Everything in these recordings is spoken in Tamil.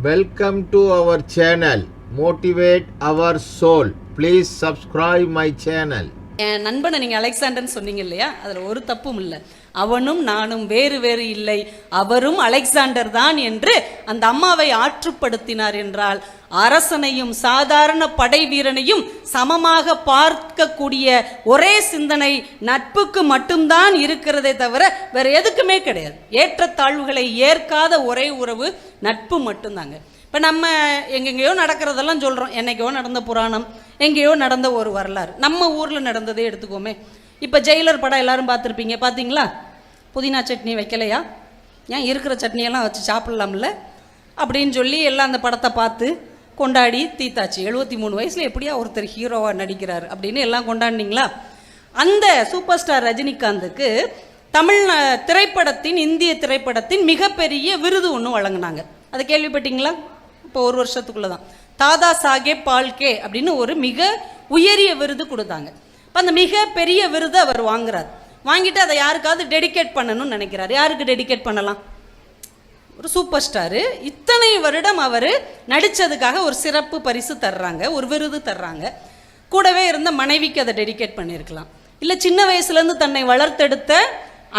Welcome to our channel motivate our soul please subscribe my channel என் நண்பனை நீங்கள் அலெக்சாண்டர்னு சொன்னீங்க இல்லையா அதில் ஒரு தப்பும் இல்லை அவனும் நானும் வேறு வேறு இல்லை. அவரும் அலெக்சாண்டர் தான் என்று அந்த அம்மாவை ஆற்றுப்படுத்தினார் என்றால் அரசனையும் சாதாரண படை வீரனையும் சமமாக பார்க்கக்கூடிய ஒரே சிந்தனை நட்புக்கு மட்டும்தான் இருக்கிறதே தவிர வேற எதுக்குமே கிடையாது. ஏற்றத்தாழ்வுகளை ஏற்காத ஒரே உறவு நட்பு மட்டும்தாங்க. இப்போ நம்ம எங்கெங்கேயோ நடக்கிறதெல்லாம் சொல்கிறோம் என்னைக்கோ நடந்த புராணம் எங்கேயோ நடந்த ஒரு வரலாறு. நம்ம ஊரில் நடந்ததே எடுத்துக்கோமே. இப்போ ஜெயிலர் படம் எல்லாரும் பார்த்துருப்பீங்க. பார்த்தீங்களா புதினா சட்னி வைக்கலையா? ஏன் இருக்கிற சட்னியெல்லாம் வச்சு சாப்பிட்லாம்ல? அப்படின்னு சொல்லி எல்லாம் அந்த படத்தை பார்த்து கொண்டாடி தீத்தாச்சு. எழுபத்தி மூணு வயசில் எப்படியா ஒருத்தர் ஹீரோவாக நடிக்கிறார் அப்படின்னு எல்லாம் கொண்டாடினீங்களா? அந்த சூப்பர் ஸ்டார் ரஜினிகாந்துக்கு தமிழ் திரைப்படத்தின் இந்திய திரைப்படத்தின் மிகப்பெரிய விருது ஒன்று வழங்கினாங்க. அதை கேள்விப்பட்டீங்களா? இப்போ ஒரு வருஷத்துக்குள்ளே தான் தாதா சாகேப் பால்கே அப்படின்னு ஒரு மிக உயரிய விருது கொடுத்தாங்க. இப்போ அந்த மிக பெரிய அவர் வாங்குறார். வாங்கிட்டு அதை யாருக்காவது டெடிகேட் பண்ணணும்னு நினைக்கிறார். யாருக்கு டெடிகேட் பண்ணலாம்? ஒரு சூப்பர் ஸ்டாரு இத்தனை வருடம் அவர் நடித்ததுக்காக ஒரு சிறப்பு பரிசு தர்றாங்க ஒரு விருது தர்றாங்க. கூடவே இருந்த மனைவிக்கு அதை டெடிகேட் பண்ணியிருக்கலாம். இல்லை சின்ன வயசுலேருந்து தன்னை வளர்த்தெடுத்த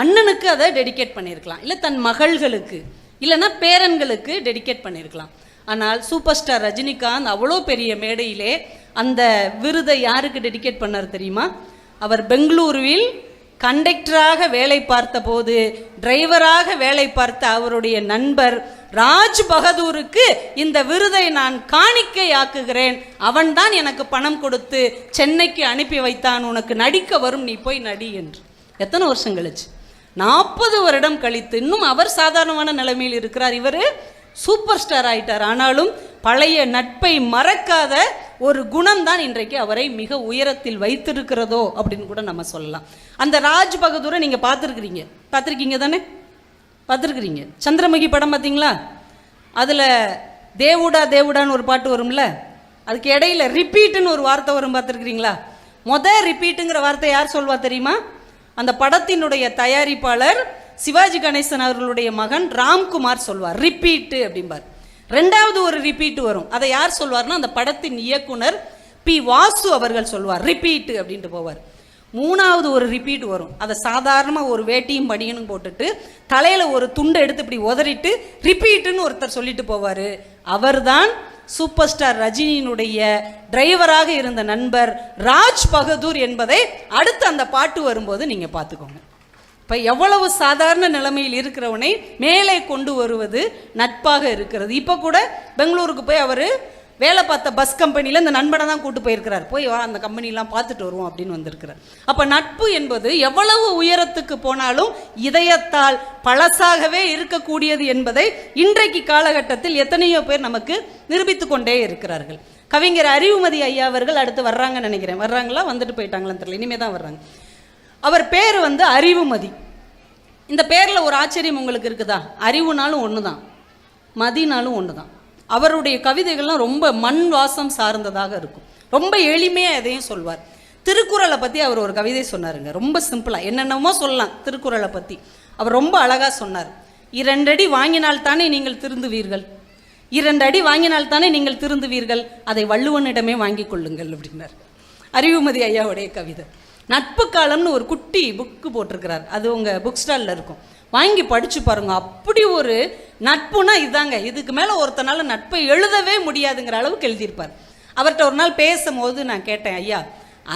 அண்ணனுக்கு அதை டெடிகேட் பண்ணியிருக்கலாம். இல்லை தன் மகள்களுக்கு இல்லைன்னா பேரன்களுக்கு டெடிகேட் பண்ணியிருக்கலாம். ஆனால் சூப்பர் ஸ்டார் ரஜினிகாந்த் அவ்வளோ பெரிய மேடையிலே அந்த விருதை யாருக்கு டெடிகேட் பண்ணார் தெரியுமா? அவர் பெங்களூருவில் கண்டக்டராக வேலை பார்த்தபோது டிரைவராக வேலை பார்த்த அவருடைய நண்பர் ராஜ் பகதூருக்கு இந்த விருதை நான் காணிக்கையாக்குகிறேன். அவன்தான் எனக்கு பணம் கொடுத்து சென்னைக்கு அனுப்பி வைத்தான். உனக்கு நடிக்க வரும் நீ போய் நடி என்று. எத்தனை வருஷம் கழிச்சு? நாற்பது வருடம் கழித்து இன்னும் அவர் சாதாரணமான நிலைமையில் இருக்கிறார். இவர் சூப்பர் ஸ்டார் ஆயிட்டார். ஆனாலும் பழைய நட்பை மறக்காத ஒரு குணம் தான் இன்றைக்கு அவரை மிக உயரத்தில் வைத்திருக்கிறதோ அப்படின்னு கூட நம்ம சொல்லலாம். அந்த ராஜ் பகதூரை நீங்கள் பார்த்துருக்குறீங்க. பார்த்துருக்கீங்க தானே? பார்த்துருக்குறீங்க. சந்திரமுகி படம் பார்த்தீங்களா? அதில் தேவுடா தேவுடான்னு ஒரு பாட்டு வரும்ல? அதுக்கு இடையில ரிப்பீட்டுன்னு ஒரு வார்த்தை வரும் பார்த்துருக்குறீங்களா? மொத ரிப்பீட்டுங்கிற வார்த்தை யார் சொல்வா தெரியுமா? அந்த படத்தினுடைய தயாரிப்பாளர் சிவாஜி கணேசன் அவர்களுடைய மகன் ராம்குமார் சொல்வார். ரிப்பீட்டு அப்படிம்பார். ரெண்டாவது ஒரு ரிப்பீட் வரும். அதை யார் சொல்வார்னா அந்த படத்தின் இயக்குனர் பி. வாசு அவர்கள் சொல்வார். ரிப்பீட்டு அப்படின்ட்டு போவார். மூணாவது ஒரு ரிப்பீட் வரும். அதை சாதாரணமாக ஒரு வேட்டியும் பனியனும் போட்டுட்டு தலையில் ஒரு துண்டை எடுத்து இப்படி உதறிட்டு ரிப்பீட்டுன்னு ஒருத்தர் சொல்லிட்டு போவார். அவர்தான் சூப்பர் ஸ்டார் ரஜினியினுடைய டிரைவராக இருந்த நண்பர் ராஜ் பகதூர் என்பதை அடுத்து அந்த பாட்டு வரும்போது நீங்கள் பார்த்துக்கோங்க. இப்போ எவ்வளவு சாதாரண நிலைமையில் இருக்கிறவனை மேலே கொண்டு வருவது நட்பாக இருக்கிறது. இப்போ கூட பெங்களூருக்கு போய் அவர் வேலை பார்த்த பஸ் கம்பெனியில் இந்த நண்பனை தான் கூட்டு போயிருக்கிறார். போய் வா அந்த கம்பெனிலாம் பார்த்துட்டு வருவோம் அப்படின்னு வந்திருக்கிறார். அப்போ நட்பு என்பது எவ்வளவு உயரத்துக்கு போனாலும் இதயத்தால் பழசாகவே இருக்கக்கூடியது என்பதை இன்றைக்கு காலகட்டத்தில் எத்தனையோ பேர் நமக்கு நிரூபித்து கொண்டே இருக்கிறார்கள். கவிஞர் அறிவுமதி ஐயா அவர்கள் அடுத்து வர்றாங்கன்னு நினைக்கிறேன். வர்றாங்களா? வந்துட்டு போயிட்டாங்களான்னு தெரியல. இனிமே தான் வர்றாங்க. அவர் பேர் வந்து அறிவுமதி. இந்த பேரில் ஒரு ஆச்சரியம் உங்களுக்கு இருக்குதா? அறிவுனாலும் ஒன்று தான் மதினாலும் ஒன்று தான் அவருடைய கவிதைகள்லாம் ரொம்ப மண் வாசம் சார்ந்ததாக இருக்கும். ரொம்ப எளிமையாக எதையும் சொல்வார். திருக்குறளை பற்றி அவர் ஒரு கவிதை சொன்னாருங்க. ரொம்ப சிம்பிளாக என்னென்னமோ சொல்லலாம் திருக்குறளை பற்றி அவர் ரொம்ப அழகாக சொன்னார். இரண்டடி வாங்கினால் தானே நீங்கள் திருந்துவீர்கள்? இரண்டு அடி வாங்கினால் தானே நீங்கள் திருந்துவீர்கள்? அதை வள்ளுவனிடமே வாங்கிக் கொள்ளுங்கள் அப்படின்னார். அறிவுமதி ஐயாவுடைய கவிதை. நட்பு காலம்னு ஒரு குட்டி புக்கு போட்டிருக்கிறார். அது உங்கள் புக் ஸ்டாலில் இருக்கும். வாங்கி படித்து பாருங்கள் அப்படி ஒரு நட்புனா இதாங்க. இதுக்கு மேலே ஒருத்தனால நட்பை எழுதவே முடியாதுங்கிற அளவுக்கு எழுதியிருப்பார். அவர்கிட்ட ஒரு நாள் பேசும்போது நான் கேட்டேன் ஐயா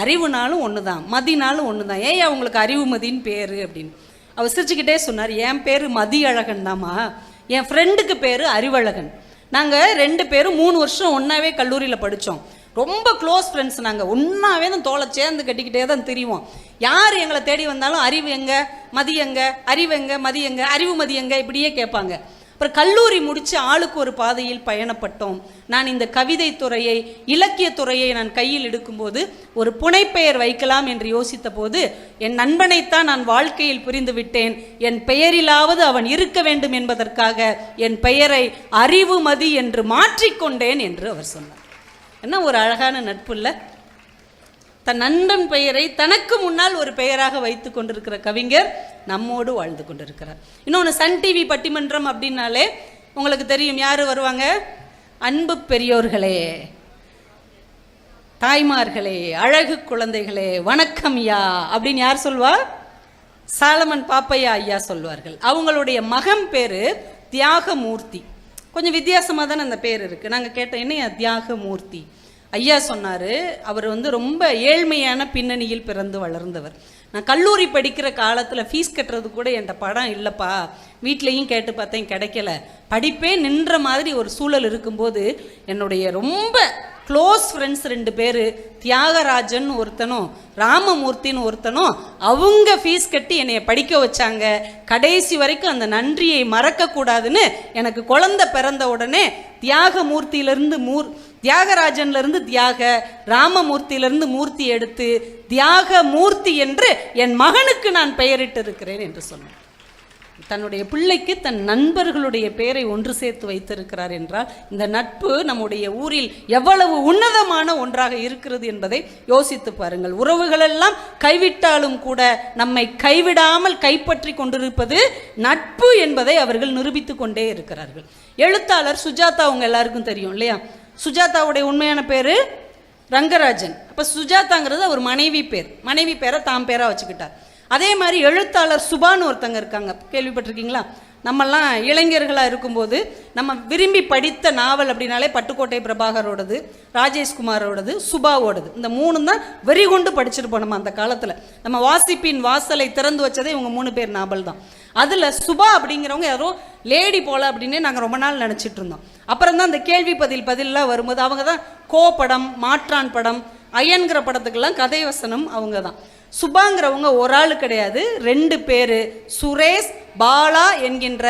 அறிவுனாலும் ஒன்று தான் மதினாலும் ஒன்று தான் ஏன் உங்களுக்கு அறிவுமதின்னு பேர்? அப்படின்னு. அவர் சிரிச்சுக்கிட்டே சொன்னார் என் பேர் மதி அழகன் தாம்மா. என் ஃப்ரெண்டுக்கு பேர் அறிவழகன். நாங்கள் ரெண்டு பேரும் மூணு வருஷம் ஒன்றாவே கல்லூரியில் படித்தோம் ரொம்ப க்ளோஸ் ஃப்ரெண்ட்ஸ் நாங்கள் ஒன்றாவே தான் தோலை சேர்ந்து கட்டிக்கிட்டே தான் தெரியும் யார் எங்களை தேடி வந்தாலும் அறிவு எங்க மதி எங்க அறிவு எங்க மதி எங்க அறிவு மதி எங்க இப்படியே கேட்பாங்க. அப்புறம் கல்லூரி முடித்து ஆளுக்கு ஒரு பாதையில் பயணப்பட்டோம். நான் இந்த கவிதை துறையை இலக்கிய துறையை நான் கையில் எடுக்கும்போது ஒரு புனைப்பெயர் வைக்கலாம் என்று யோசித்த போது என் நண்பனைத்தான் நான் வாழ்க்கையில் புரிந்து விட்டேன். என் பெயரிலாவது அவன் இருக்க வேண்டும் என்பதற்காக என் பெயரை அறிவுமதி என்று மாற்றிக்கொண்டேன் என்று அவர் சொன்னார். என்ன ஒரு அழகான நட்பு இல்லை தன் நண்பன் பெயரை தனக்கு முன்னால் ஒரு பெயராக வைத்து கொண்டிருக்கிற கவிஞர் நம்மோடு வாழ்ந்து கொண்டிருக்கிறார். இன்னொன்று சன் டிவி பட்டிமன்றம் அப்படின்னாலே உங்களுக்கு தெரியும் யார் வருவாங்க? அன்பு பெரியோர்களே தாய்மார்களே அழகு குழந்தைகளே வணக்கம் யா அப்படின்னு யார் சொல்வா? சாலமன் பாப்பையா ஐயா சொல்வார்கள். அவங்களுடைய மகன் பேரு தியாகமூர்த்தி. கொஞ்சம் வித்தியாசமாக தானே அந்த பேர் இருக்கு. நாங்கள் கேட்டோம் தியாக தியாகமூர்த்தி. ஐயா சொன்னார் அவர் வந்து ரொம்ப ஏழ்மையான பின்னணியில் பிறந்து வளர்ந்தவர். நான் கல்லூரி படிக்கிற காலத்தில் ஃபீஸ் கட்டுறது கூட என்கிட்ட படம் இல்லைப்பா. வீட்லேயும் கேட்டு பார்த்தேன் கிடைக்கல. படிப்பே நின்ற மாதிரி ஒரு சூழல் இருக்கும்போது என்னுடைய ரொம்ப க்ளோஸ் ஃப்ரெண்ட்ஸ் ரெண்டு பேர் தியாகராஜன் ஒருத்தனும் ராமமூர்த்தின்னு ஒருத்தனும் அவங்க ஃபீஸ் கட்டி என்னைய படிக்க வச்சாங்க. கடைசி வரைக்கும் அந்த நன்றியை மறக்கக்கூடாதுன்னு எனக்கு குழந்த பிறந்த உடனே தியாகமூர்த்தியிலிருந்து மூர் தியாகராஜன்லேருந்து தியாக ராமமூர்த்தியிலிருந்து மூர்த்தி எடுத்து தியாக மூர்த்தி என்று என் மகனுக்கு நான் பெயரிட்டு இருக்கிறேன் என்று சொன்னார். தன்னுடைய பிள்ளைக்கு தன் நண்பர்களுடைய பெயரை ஒன்று சேர்த்து வைத்திருக்கிறார் என்றால் இந்த நட்பு நம்முடைய ஊரில் எவ்வளவு உன்னதமான ஒன்றாக இருக்கிறது என்பதை யோசித்து பாருங்கள். உறவுகளெல்லாம் கைவிட்டாலும் கூட நம்மை கைவிடாமல் கைப்பற்றி கொண்டிருப்பது நட்பு என்பதை அவர்கள் நிரூபித்து கொண்டே இருக்கிறார்கள். எழுத்தாளர் சுஜாதா அவங்க எல்லாருக்கும் தெரியும் இல்லையா? சுஜாதாவுடைய உண்மையான பேர் ரங்கராஜன். அப்போ சுஜாதாங்கிறது அவர் மனைவி பேர். மனைவி பேரை தாம் பேராக வச்சுக்கிட்டார். அதே மாதிரி எழுத்தாளர் சுபான்னு ஒருத்தங்க இருக்காங்க. கேள்விப்பட்டிருக்கீங்களா? நம்மெல்லாம் இளைஞர்களாக இருக்கும்போது நம்ம விரும்பி படித்த நாவல் அப்படின்னாலே பட்டுக்கோட்டை பிரபாகரோடது ராஜேஷ்குமாரோடது சுபாவோடது. இந்த மூணு தான் வெறி கொண்டு படிச்சிருப்போம் நம்ம அந்த காலத்தில். நம்ம வாசிப்பின் வாசலை திறந்து வச்சதே இவங்க மூணு பேர் நாவல் தான் அதில் சுபா அப்படிங்கிறவங்க யாரோ லேடி போல அப்படின்னே நாங்கள் ரொம்ப நாள் நினச்சிட்டு இருந்தோம். அப்புறம் தான் அந்த கேள்வி பதில் பதிலெலாம் வரும்போது அவங்க தான் கோ படம் மாற்றான் படம் அயன்கிற படத்துக்கெல்லாம் கதை வசனம் அவங்க தான். சுபாங்கிறவங்க ஒரு ஆள் கிடையாது ரெண்டு பேர். சுரேஷ் பாலா என்கின்ற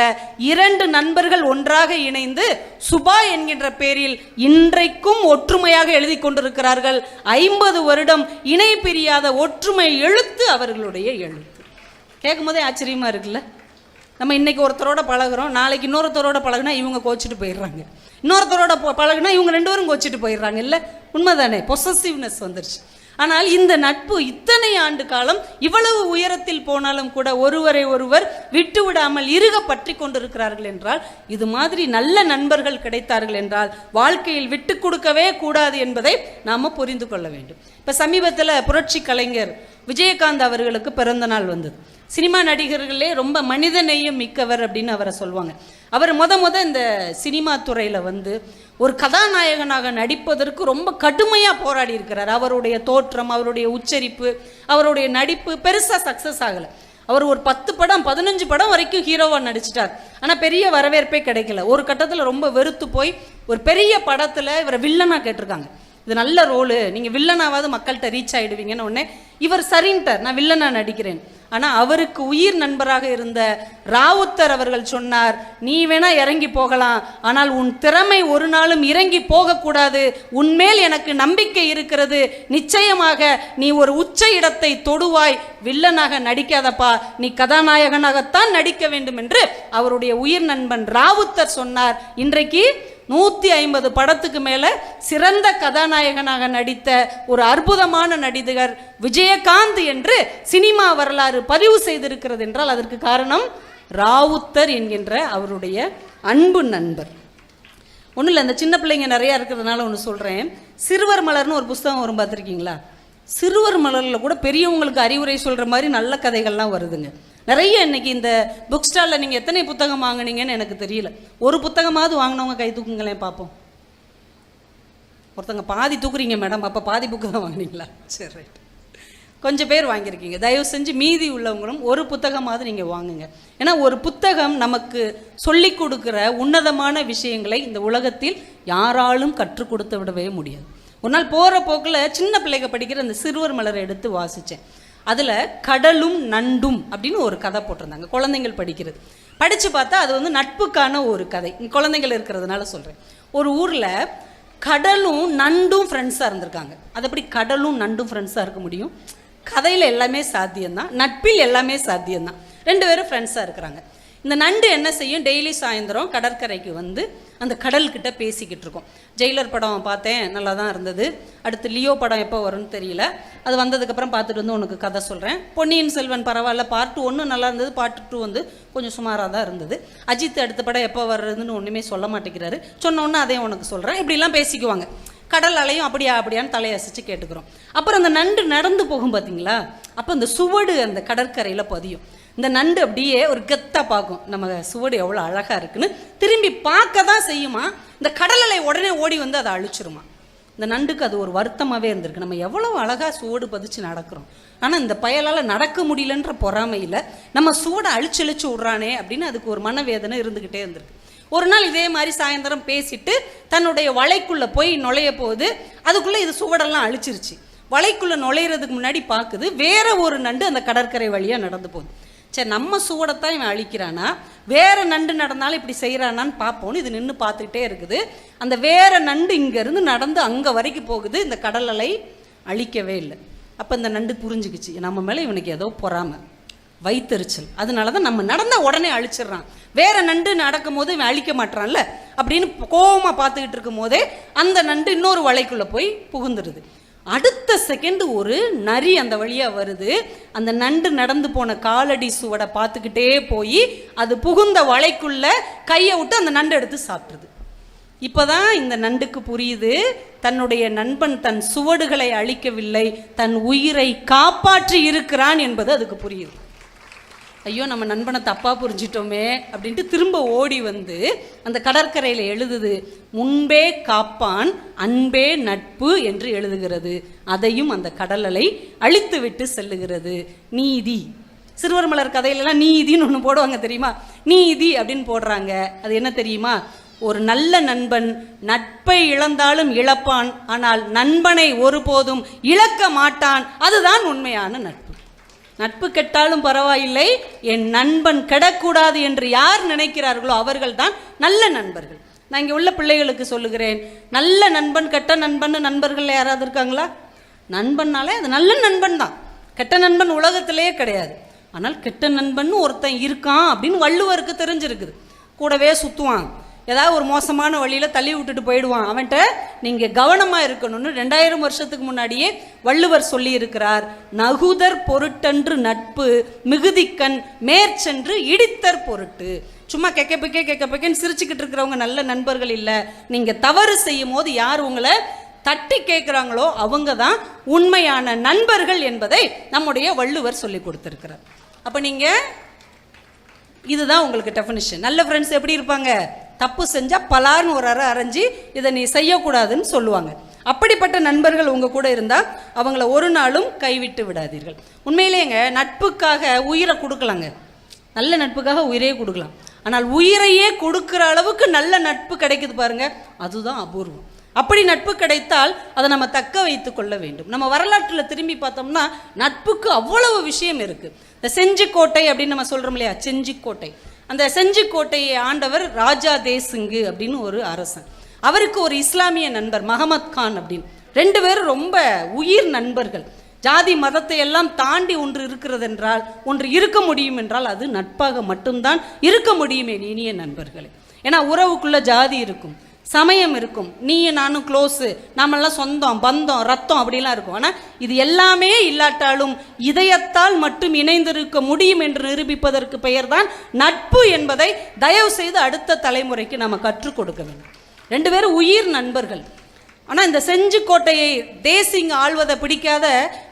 இரண்டு நண்பர்கள் ஒன்றாக இணைந்து சுபா என்கின்ற பேரில் இன்றைக்கும் ஒற்றுமையாக எழுதி கொண்டிருக்கிறார்கள். ஐம்பது வருடம் இணை பிரியாத ஒற்றுமை எழுத்து அவர்களுடைய எழுத்து. கேட்கும் போதே ஆச்சரியமாக இருக்குல்ல? நம்ம இன்றைக்கி ஒருத்தரோட பழகுறோம் நாளைக்கு இன்னொருத்தரோட பழகுனா இவங்க கோச்சிட்டு போயிடுறாங்க. இன்னொருத்தரோட ப- பழகுனா இவங்க ரெண்டு பேரும் கோச்சிட்டு போயிடுறாங்க இல்லை? உண்மைதானே? பொசசிவ்னஸ் வந்துருச்சு. ஆனால் இந்த நட்பு இத்தனை ஆண்டு காலம் இவ்வளவு உயரத்தில் போனாலும் கூட ஒருவரை ஒருவர் விட்டு விடாமல் இருக பற்றி கொண்டிருக்கிறார்கள் என்றால் இது மாதிரி நல்ல நண்பர்கள் கிடைத்தார்கள் என்றால் வாழ்க்கையில் விட்டு கொடுக்கவே கூடாது என்பதை நாம் புரிந்து கொள்ள வேண்டும். இப்போ சமீபத்தில் புரட்சி கலைஞர் விஜயகாந்த் அவர்களுக்கு பிறந்த நாள் வந்தது. சினிமா நடிகர்களே ரொம்ப மனித நேயம் மிக்கவர் அப்படின்னு அவரை சொல்லுவாங்க. அவர் முத முத இந்த சினிமா துறையில் வந்து ஒரு கதாநாயகனாக நடிப்பதற்கு ரொம்ப கடுமையாக போராடி இருக்கிறார். அவருடைய தோற்றம் அவருடைய உச்சரிப்பு அவருடைய நடிப்பு பெருசாக சக்ஸஸ் ஆகலை. அவர் ஒரு பத்து படம் பதினஞ்சு படம் வரைக்கும் ஹீரோவாக நடிச்சிட்டார். ஆனால் பெரிய வரவேற்பே கிடைக்கல. ஒரு கட்டத்தில் ரொம்ப வெறுத்து போய் ஒரு பெரிய படத்தில் இவரை வில்லனாக கேட்டிருக்காங்க. இது நல்ல ரோலு. நீங்கள் வில்லனாவது மக்கள்கிட்ட ரீச் ஆகிடுவீங்கன்னு உடனே இவர் சரின்ட்டார். நான் வில்லனா நடிக்கிறேன். ஆனால் அவருக்கு உயிர் நண்பராக இருந்த ராவுத்தர் அவர்கள் சொன்னார் நீ வேணா இறங்கி போகலாம். ஆனால் உன் திறமை ஒரு நாளும் இறங்கி போகக்கூடாது. உன்மேல் எனக்கு நம்பிக்கை இருக்கிறது. நிச்சயமாக நீ ஒரு உச்ச இடத்தை தொடுவாய். வில்லனாக நடிக்காதப்பா. நீ கதாநாயகனாகத்தான் நடிக்க வேண்டும் என்று அவருடைய உயிர் நண்பன் ராவுத்தர் சொன்னார். இன்றைக்கு நூற்றி ஐம்பது படத்துக்கு மேலே சிறந்த கதாநாயகனாக நடித்த ஒரு அற்புதமான நடிகர் விஜயகாந்த் என்று சினிமா வரலாறு பதிவு செய்திருக்கிறது என்றால் அதற்கு காரணம் ராவுத்தர் என்கின்ற அவருடைய அன்பு நண்பர். ஒன்றும் இல்லை அந்த சின்ன பிள்ளைங்க நிறையா இருக்கிறதுனால ஒன்று சொல்கிறேன் சிறுவர் மலர்னு ஒரு புஸ்தகம் வரும் பார்த்துருக்கீங்களா? சிறுவர் மலரில் கூட பெரியவங்களுக்கு அறிவுரை சொல்கிற மாதிரி நல்ல கதைகள்லாம் வருதுங்க. நிறைய இன்னைக்கு இந்த புக் ஸ்டாலில் நீங்கள் எத்தனை புத்தகம் வாங்குனீங்கன்னு எனக்கு தெரியல. ஒரு புத்தகமாவது வாங்கினவங்க கை தூக்குங்களேன் பார்ப்போம் ஒருத்தங்க பாதி தூக்குறீங்க மேடம் அப்போ பாதி புக்கு தான் வாங்கினீங்களா? சரி ரைட் கொஞ்சம் பேர் வாங்கியிருக்கீங்க. தயவு செஞ்சு மீதி உள்ளவங்களும் ஒரு புத்தகமாவது நீங்கள் வாங்குங்க. ஏன்னா ஒரு புத்தகம் நமக்கு சொல்லி கொடுக்குற உன்னதமான விஷயங்களை இந்த உலகத்தில் யாராலும் கற்றுக் கொடுத்து விடவே முடியாது. ஒரு நாள் போகிற போக்கில் சின்ன பிள்ளைங்க படிக்கிற அந்த சிறுவர் மலரை எடுத்து வாசித்தேன் அதில் கடலும் நண்டும் அப்படின்னு ஒரு கதை போட்டிருந்தாங்க குழந்தைங்கள் படிக்கிறது. படித்து பார்த்தா அது வந்து நட்புக்கான ஒரு கதை. குழந்தைகள் இருக்கிறதுனால சொல்கிறேன் ஒரு ஊரில் கடலும் நண்டும் ஃப்ரெண்ட்ஸாக இருந்திருக்காங்க. அது எப்படி கடலும் நண்டும் ஃப்ரெண்ட்ஸாக இருக்க முடியும்? கதையில் எல்லாமே சாத்தியம்தான் நட்பில் எல்லாமே சாத்தியம்தான். ரெண்டு பேரும் ஃப்ரெண்ட்ஸாக இருக்கிறாங்க. இந்த நண்டு என்ன செய்யும்? டெய்லி சாயந்தரம் கடற்கரைக்கு வந்து அந்த கடல்கிட்ட பேசிக்கிட்டு இருக்கோம் ஜெயிலர் படம் பார்த்தேன் நல்லா தான் இருந்தது. அடுத்து லியோ படம் எப்போ வரும்னு தெரியல. அது வந்ததுக்கப்புறம் பார்த்துட்டு வந்து உனக்கு கதை சொல்கிறேன் பொன்னியின் செல்வன் பரவாயில்ல பார்ட் ஒன்று நல்லா இருந்தது பார்ட் டூ வந்து கொஞ்சம் சுமாராக தான் இருந்தது. அஜித் அடுத்த படம் எப்போ வர்றதுன்னு ஒன்றுமே சொல்ல மாட்டேங்கிறாரு. சொன்னோன்னு அதையும் உனக்கு சொல்கிறேன் இப்படிலாம் பேசிக்குவாங்க. கடல் அலையும் அப்படியா அப்படியான்னு தலையசைச்சு கேட்டுக்கிறோம். அப்புறம் அந்த நண்டு நடந்து போகும் பார்த்தீங்களா அப்போ அந்த சுவடு அந்த கடற்கரையில் பதியும். இந்த நண்டு அப்படியே ஒரு கெத்தாக பார்க்கும். நம்ம சுவடு எவ்வளோ அழகாக இருக்குன்னு. திரும்பி பார்க்க தான் செய்யுமா? இந்த கடல் உடனே ஓடி வந்து அதை அழிச்சிருமா? இந்த நண்டுக்கு அது ஒரு வருத்தமாகவே இருந்திருக்கு. நம்ம எவ்வளோ அழகாக சுவடு பதிச்சு நடக்கிறோம். ஆனால் இந்த பயலால் நடக்க முடியலன்ற பொறாமையில் நம்ம சுவடை அழிச்சழிச்சு விட்றானே அப்படின்னு அதுக்கு ஒரு மனவேதனை இருந்துக்கிட்டே இருந்திருக்கு. ஒரு நாள் இதே மாதிரி சாயந்தரம் பேசிட்டு தன்னுடைய வலைக்குள்ளே போய் நுழைய போகுது அதுக்குள்ளே இது சுவடெல்லாம் அழிச்சிருச்சு. வலைக்குள்ளே நுழையிறதுக்கு முன்னாடி பார்க்குது வேற ஒரு நண்டு அந்த கடற்கரை வழியாக நடந்து போகுது. சரி நம்ம சுவடைத்தான் இவன் அழிக்கிறானா? வேற நண்டு நடந்தாலும் இப்படி செய்கிறானான்னு பார்ப்போம்னு இது நின்று பார்த்துக்கிட்டே இருக்குது. அந்த வேற நண்டு இங்கேருந்து நடந்து அங்கே வரைக்கும் போகுது. இந்த கடல் அலை அழிக்கவே இல்லை. அப்போ இந்த நண்டு புரிஞ்சுக்கிச்சு. நம்ம மேலே இவனுக்கு ஏதோ பொறாமை. வைத்தறிச்சல் அதனால தான் நம்ம நடந்த உடனே அழிச்சிடுறான். வேற நண்டு நடக்கும் போது இவன் அழிக்க மாட்டான்ல? அப்படின்னு கோபமாக பார்த்துக்கிட்டு இருக்கும் போதே அந்த நண்டு இன்னொரு வலைக்குள்ளே போய் புகுந்துடுது. அடுத்த செகண்ட் ஒரு நரி அந்த வழியாக வருது. அந்த நண்டு நடந்து போன காலடி சுவடை பார்த்துக்கிட்டே போய் அது புகுந்த வலைக்குள்ள கையை விட்டு அந்த நண்டு எடுத்து சாப்பிட்ருது இப்போதான் இந்த நண்டுக்கு புரியுது தன்னுடைய நண்பன் தன் சுவடுகளை அழிக்கவில்லை தன் உயிரை காப்பாற்றி இருக்கிறான் என்பது அதுக்கு புரியுது. ஐயோ நம்ம நண்பனை தப்பாக புரிஞ்சிட்டோமே அப்படின்ட்டு திரும்ப ஓடி வந்து அந்த கடற்கரையில் எழுதுது முன்பே காப்பான் அன்பே நட்பு என்று எழுதுகிறது. அதையும் அந்த கடலலை அழித்து விட்டு செல்லுகிறது. நீதி. சிறுவர் மலர் கதையிலலாம் நீதின்னு ஒன்று போடுவாங்க தெரியுமா? நீதி அப்படின்னு போடுறாங்க. அது என்ன தெரியுமா? ஒரு நல்ல நண்பன் நட்பை இழந்தாலும் இழப்பான் ஆனால் நண்பனை ஒருபோதும் இழக்க மாட்டான். அதுதான் உண்மையான நட்பு. நட்பு கெட்டாலும் பரவாயில்லை. என் நண்பன் கெடக்கூடாது என்று யார் நினைக்கிறார்களோ அவர்கள்தான் நல்ல நண்பர்கள். நான் இங்கே உள்ள பிள்ளைகளுக்கு சொல்லுகிறேன். நல்ல நண்பன் கெட்ட நண்பன் நண்பர்கள் யாராவது இருக்காங்களா? நண்பன்னாலே அது நல்ல நண்பன் தான். கெட்ட நண்பன் உலகத்திலேயே கிடையாது. ஆனால் கெட்ட நண்பன் ஒருத்தன் இருக்கான் அப்படின்னு வள்ளுவருக்கு தெரிஞ்சிருக்குது. கூடவே சுற்றுவான் ஏதாவது ஒரு மோசமான வழியில் தள்ளி விட்டுட்டு போயிடுவான். அவன்கிட்ட நீங்கள் கவனமாக இருக்கணும்னு ரெண்டாயிரம் வருஷத்துக்கு முன்னாடியே வள்ளுவர் சொல்லியிருக்கிறார். நகுதர் பொருட்டன்று நட்பு மிகுதிக்கண் மேற்சென்று இடித்தர் பொருட்டு. சும்மா கேட்க பிக்கே கேட்க பிக்கேன்னு சிரிச்சுக்கிட்டு இருக்கிறவங்க நல்ல நண்பர்கள் இல்லை. நீங்கள் தவறு செய்யும் போது யார் உங்களை தட்டி கேட்குறாங்களோ அவங்க தான் உண்மையான நண்பர்கள் என்பதை நம்முடைய வள்ளுவர் சொல்லி கொடுத்துருக்கிறார். அப்போ நீங்கள் இதுதான் உங்களுக்கு டெஃபினிஷன் நல்ல ஃப்ரெண்ட்ஸ் எப்படி இருப்பாங்க? தப்பு செஞ்சால் பலார்னு ஒரு அறை அரைஞ்சி இதை நீ செய்யக்கூடாதுன்னு சொல்லுவாங்க. அப்படிப்பட்ட நண்பர்கள் உங்கள் கூட இருந்தால் அவங்கள ஒரு நாளும் கைவிட்டு விடாதீர்கள். உண்மையிலேங்க நட்புக்காக உயிரை கொடுக்கலாங்க. நல்ல நட்புக்காக உயிரையே கொடுக்கலாம். ஆனால் உயிரையே கொடுக்குற அளவுக்கு நல்ல நட்பு கிடைக்குது பாருங்க அதுதான் அபூர்வம். அப்படி நட்பு கிடைத்தால் அதை நம்ம தக்க வைத்து கொள்ள வேண்டும். நம்ம வரலாற்றில் திரும்பி பார்த்தோம்னா நட்புக்கு அவ்வளவு விஷயம் இருக்குது இந்த செஞ்சிக்கோட்டை அப்படின்னு நம்ம சொல்கிறோம் இல்லையா? செஞ்சிக்கோட்டை. அந்த செஞ்சிக்கோட்டையை ஆண்டவர் ராஜா தேசிங்கு அப்படின்னு ஒரு அரசன். அவருக்கு ஒரு இஸ்லாமிய நண்பர் மஹமத் கான் அப்படின்னு. ரெண்டு பேரும் ரொம்ப உயிர் நண்பர்கள். ஜாதி மதத்தை எல்லாம் தாண்டி ஒன்று இருக்கிறது என்றால் ஒன்று இருக்க முடியும் என்றால் அது நட்பாக மட்டும்தான் இருக்க முடியுமே இனிய நண்பர்களே. ஏன்னா உறவுக்குள்ள ஜாதி இருக்கும். சமயம் இருக்கும். நீயும் நானும் க்ளோஸு நாமெல்லாம் சொந்தம் பந்தம் ரத்தம் அப்படிலாம் இருக்கும். ஆனால் இது எல்லாமே இல்லாட்டாலும் இதயத்தால் மட்டும் இணைந்திருக்க முடியும் என்று நிரூபிப்பதற்கு பெயர்தான் நட்பு என்பதை தயவு செய்து அடுத்த தலைமுறைக்கு நம்ம கற்றுக் கொடுக்க வேண்டும். ரெண்டு பேரும் உயிர் நண்பர்கள். ஆனால் இந்த செஞ்சுக்கோட்டையை தேசிங் ஆள்வதை பிடிக்காத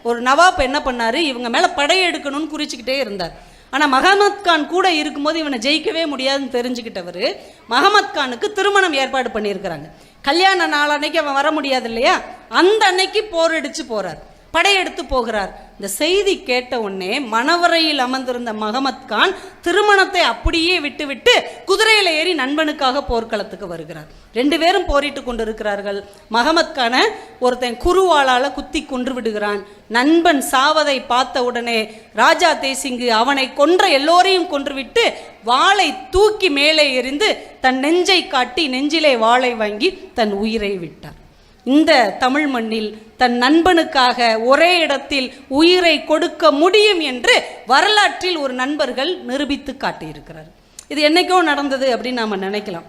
ஒரு நவாப் என்ன பண்ணார்? இவங்க மேலே படையெடுக்கணும்னு குறிச்சிக்கிட்டே இருந்தார். ஆனால் மஹமத் கான் கூட இருக்கும்போது இவனை ஜெயிக்கவே முடியாதுன்னு தெரிஞ்சுக்கிட்டவர் மஹமத் கானுக்கு திருமணம் ஏற்பாடு பண்ணியிருக்கிறாங்க. கல்யாண நாள் அன்னைக்கு அவன் வர முடியாது இல்லையா அந்த அன்னைக்கு போரடிச்சு போகிறார் படையெடுத்து போகிறார். இந்த செய்தி கேட்ட உடனே மணவரையில் அமர்ந்திருந்த மகமத் கான் திருமணத்தை அப்படியே விட்டுவிட்டு குதிரையில் ஏறி நண்பனுக்காக போர்க்களத்துக்கு வருகிறார். ரெண்டு பேரும் போரிட்டு கொண்டிருக்கிறார்கள். மகமத் கானை ஒருத்தன் குருவாளால் குத்தி கொன்று விடுகிறான். நண்பன் சாவதை பார்த்த உடனே ராஜா தேசிங்கு அவனை கொன்ற எல்லோரையும் கொன்றுவிட்டு வாளை தூக்கி மேலே எறிந்து தன் நெஞ்சை காட்டி நெஞ்சிலே வாளை வாங்கி தன் உயிரை விட்டார். இந்த தமிழ் மண்ணில் தன் நண்பனுக்காக ஒரே இடத்தில் உயிரை கொடுக்க முடியும் என்று வரலாற்றில் ஒரு நண்பர்கள் நிரூபித்து காட்டியிருக்கிறார். இது என்னைக்கோ நடந்தது அப்படின்னு நாம் நினைக்கலாம்.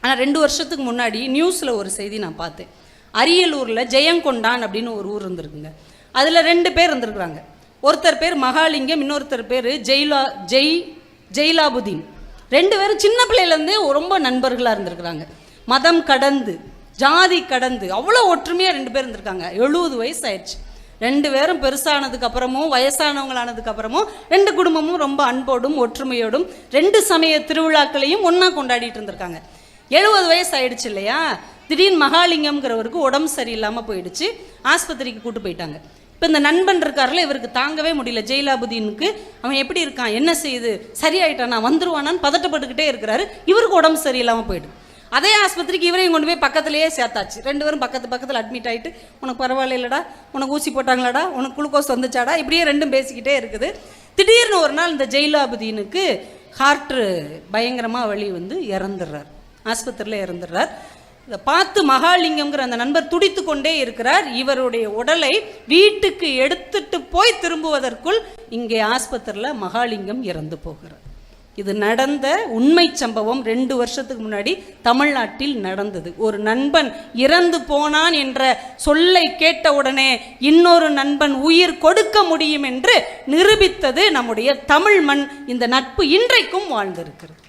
ஆனால் ரெண்டு வருஷத்துக்கு முன்னாடி நியூஸில் ஒரு செய்தி நான் பார்த்தேன். அரியலூரில் ஜெயங்கொண்டான் அப்படின்னு ஒரு ஊர் இருந்திருக்குங்க. அதில் ரெண்டு பேர் இருந்திருக்கிறாங்க. ஒருத்தர் பேர் மகாலிங்கம் இன்னொருத்தர் பேர் ஜெயிலா ஜெய் ஜெயிலாபுதீன். ரெண்டு பேரும் சின்ன பிள்ளையிலேருந்தே ரொம்ப நண்பர்களாக இருந்திருக்கிறாங்க. மதம் கடந்து ஜாதி கடந்து அவ்வளோ ஒற்றுமையாக ரெண்டு பேர் இருந்திருக்காங்க. எழுபது வயசு ஆயிடுச்சு ரெண்டு பேரும் பெருசானதுக்கு அப்புறமும் வயசானவங்களானதுக்கு அப்புறமும் ரெண்டு குடும்பமும் ரொம்ப அன்போடும் ஒற்றுமையோடும் ரெண்டு சமய திருவிழாக்களையும் ஒன்றா கொண்டாடிட்டு இருந்திருக்காங்க. எழுபது வயசு ஆயிடுச்சு இல்லையா? திடீர்னு மகாலிங்கம்ங்கிறவருக்கு உடம்பு சரியில்லாமல் போயிடுச்சு. ஆஸ்பத்திரிக்கு கூட்டு போயிட்டாங்க. இப்போ இந்த நண்பன் இருக்கார்ல இவருக்கு தாங்கவே முடியல. ஜெயிலாபுதீனுக்கு அவன் எப்படி இருக்கான்? என்ன செய்யுது சரியாயிட்டானா? வந்துருவானான்னு பதட்டப்பட்டுக்கிட்டே இருக்கிறாரு. இவருக்கு உடம்பு சரியில்லாமல் போயிடுது. அதே ஆஸ்பத்திரிக்கு இவரையும் கொண்டு போய் பக்கத்துலேயே சேர்த்தாச்சு. ரெண்டு பேரும் பக்கத்து பக்கத்தில் அட்மிட் ஆகிட்டு உனக்கு பரவாயில்ல உனக்கு ஊசி போட்டாங்களாடா உனக்கு குளுக்கோஸ் வந்துச்சாடா? இப்படியே ரெண்டும் பேசிக்கிட்டே இருக்குது. திடீர்னு ஒரு நாள் இந்த ஜெயிலாபுதீனுக்கு ஹார்ட்ரு பயங்கரமாக வழி வந்து இறந்துடுறார். ஆஸ்பத்திரியில் இறந்துடுறார். இதை பார்த்து மகாலிங்கம்ங்கிற அந்த நண்பர் துடித்து கொண்டே இருக்கிறார். இவருடைய உடலை வீட்டுக்கு எடுத்துட்டு போய் திரும்புவதற்குள் இங்கே ஆஸ்பத்திரியில் மகாலிங்கம் இறந்து போகிறார். இது நடந்த உண்மை சம்பவம் ரெண்டு வருஷத்துக்கு முன்னாடி தமிழ்நாட்டில் நடந்தது. ஒரு நண்பன் இறந்து போனான் என்ற சொல்லை கேட்டவுடனே இன்னொரு நண்பன் உயிர் கொடுக்க முடியும் என்று நிரூபித்தது நம்முடைய தமிழ் மண். இந்த நட்பு இன்றைக்கும் வாழ்ந்திருக்கிறது.